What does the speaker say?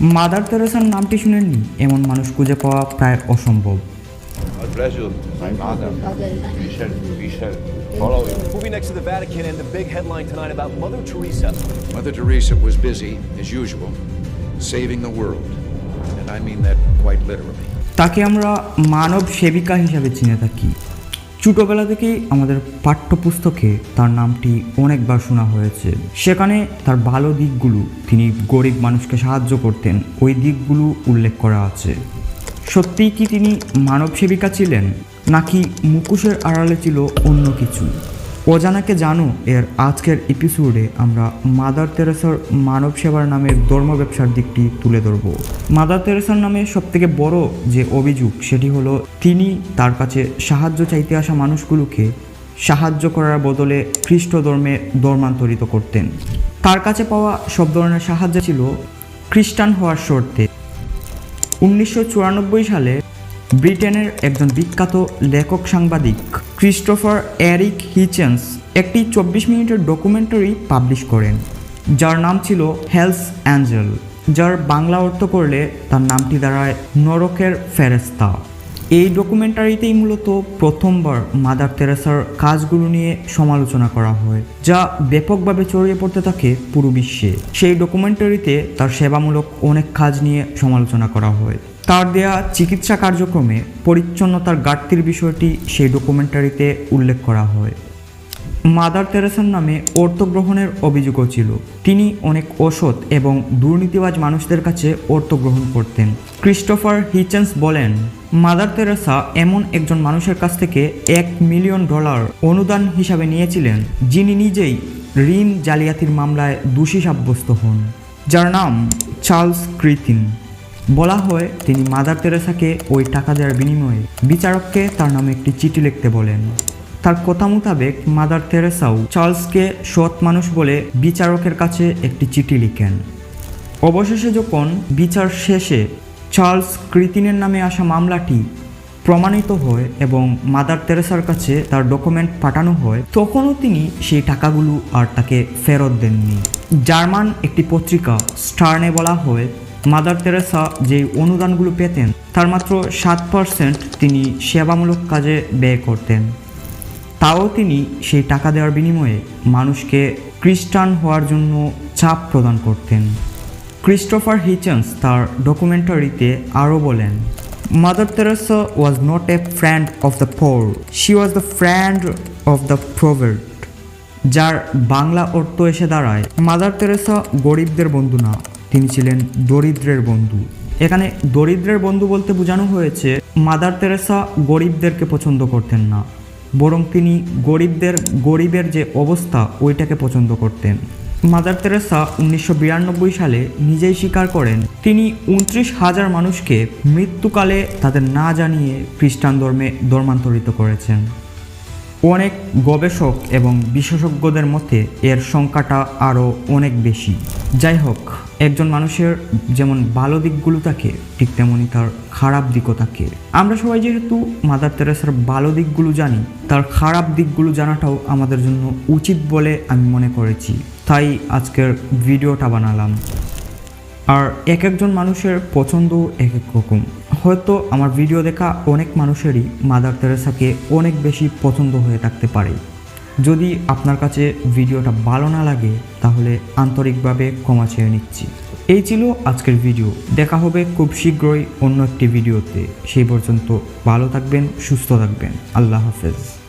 Mother তেরেসার নামটি শুনেননি? এমন মানুষ খুঁজে পাওয়া প্রায় অসম্ভব। তাকে আমরা মানব সেবিকা হিসাবে চিনে থাকি। ছোটোবেলা থেকেই আমাদের পাঠ্যপুস্তকে তার নামটি অনেকবার শোনা হয়েছে। সেখানে তার ভালো দিকগুলো তিনি গরিব মানুষকে সাহায্য করতেন, ওই দিকগুলো উল্লেখ করা আছে। সত্যিই কি তিনি মানব সেবিকা ছিলেন, নাকি মুকুশের আড়ালে ছিল অন্য কিছু? অজানাকে জানো, এর আজকের এপিসোডে আমরা মাদার তেরেসার মানব সেবার নামের ধর্ম ব্যবসার দিকটি তুলে ধরব। মাদার তেরেসার নামে সবথেকে বড় যে অভিযোগ, সেটি হলো তিনি তার কাছে সাহায্য চাইতে আসা মানুষগুলোকে সাহায্য করার বদলে খ্রিস্ট ধর্মে ধর্মান্তরিত করতেন। তার কাছে পাওয়া সব ধরনের সাহায্য ছিল খ্রিস্টান হওয়ার শর্তে। উনিশশো চুরানব্বই সালে ব্রিটেনের একজন বিখ্যাত লেখক সাংবাদিক ক্রিস্টোফার এরিক হিচেন্স একটি চব্বিশ মিনিটের ডকুমেন্টারি পাবলিশ করেন, যার নাম ছিল হেলস অ্যাঞ্জেল, যার বাংলা অর্থ করলে তার নামটি দাঁড়ায় নরকের ফেরেস্তা এই ডকুমেন্টারিতেই মূলত প্রথমবার মাদার তেরেসার কাজগুলো নিয়ে সমালোচনা করা হয়, যা ব্যাপকভাবে ছড়িয়ে পড়তে থাকে পুরো বিশ্বে। সেই ডকুমেন্টারিতে তার সেবামূলক অনেক কাজ নিয়ে সমালোচনা করা হয়। তার দেয়া চিকিৎসা কার্যক্রমে পরিচ্ছন্নতার ঘাটতির বিষয়টি সেই ডকুমেন্টারিতে উল্লেখ করা হয়। মাদার তেরেসার নামে অর্থ গ্রহণের অভিযোগও ছিল। তিনি অনেক অসৎ এবং দুর্নীতিবাজ মানুষদের কাছে অর্থ গ্রহণ করতেন। ক্রিস্টোফার হিচেন্স বলেন, মাদার তেরেসা এমন একজন মানুষের কাছ থেকে এক মিলিয়ন ডলার অনুদান হিসাবে নিয়েছিলেন, যিনি নিজেই ঋণ জালিয়াতির মামলায় দোষী সাব্যস্ত হন, যার নাম চার্লস ক্রিতিন বলা হয় তিনি মাদার তেরেসাকে ওই টাকা দেওয়ার বিনিময়ে বিচারককে তার নামে একটি চিঠি লিখতে বলেন। তার কথা মোতাবেক মাদার তেরেসাও চার্লসকে সৎ মানুষ বলে বিচারকের কাছে একটি চিঠি লিখেন। অবশেষে যখন বিচার শেষে চার্লস কৃতিনের নামে আসা মামলাটি প্রমাণিত হয় এবং মাদার তেরেসার কাছে তার ডকুমেন্ট পাঠানো হয়, তখনও তিনি সেই টাকাগুলো আর তাকে ফেরত দেননি। জার্মান একটি পত্রিকা স্টার্নে বলা হয় মাদার তেরেসা যে অনুদানগুলো পেতেন, তার মাত্র সাত পার্সেন্ট তিনি সেবামূলক কাজে ব্যয় করতেন। তাও তিনি সেই টাকা দেওয়ার বিনিময়ে মানুষকে খ্রিস্টান হওয়ার জন্য চাপ প্রদান করতেন। ক্রিস্টোফার হিচেন্স তার ডকুমেন্টারিতে আরও বলেন, Mother Teresa was not a friend of the poor she was the friend of the poverty যার বাংলা অর্থ এসে দাঁড়ায়, মাদার তেরেসা গরিবদের বন্ধু না তিনি ছিলেন দরিদ্রের বন্ধু। এখানে দরিদ্রের বন্ধু বলতে বোঝানো হয়েছে, মাদার তেরেসা গরিবদেরকে পছন্দ করতেন না, বরং তিনি গরিবদের, গরিবের যে অবস্থা ওইটাকে পছন্দ করতেন। মাদার তেরেসা উনিশশো বিরানব্বই সালে নিজেই স্বীকার করেন, তিনি উনত্রিশ হাজার মানুষকে মৃত্যুকালে তাদের না জানিয়ে খ্রিস্টান ধর্মে ধর্মান্তরিত করেছেন। অনেক গবেষক এবং বিশেষজ্ঞদের মতে এর সংখ্যাটা আরও অনেক বেশি। যাই হোক, একজন মানুষের যেমন ভালো দিকগুলো থাকে, ঠিক তেমনই তার খারাপ দিকও থাকে। আমরা সবাই যেহেতু মাদার তেরেসার ভালো দিকগুলো জানি, তার খারাপ দিকগুলো জানাটাও আমাদের জন্য উচিত বলে আমি মনে করেছি। তাই আজকের ভিডিওটা বানালাম। আর এক একজন মানুষের পছন্দ এক এক রকম। হয়তো আমার ভিডিও দেখা অনেক মানুষেরই মাদার তেরেসাকে অনেক বেশি পছন্দ হয়ে থাকতে পারে। যদি আপনার কাছে ভিডিওটা ভালো না লাগে, তাহলে আন্তরিকভাবে ক্ষমা চেয়ে নিচ্ছি। এই ছিল আজকের ভিডিও। দেখা হবে খুব শীঘ্রই অন্য একটি ভিডিওতে। সেই পর্যন্ত ভালো থাকবেন, সুস্থ থাকবেন। আল্লাহ হাফেজ।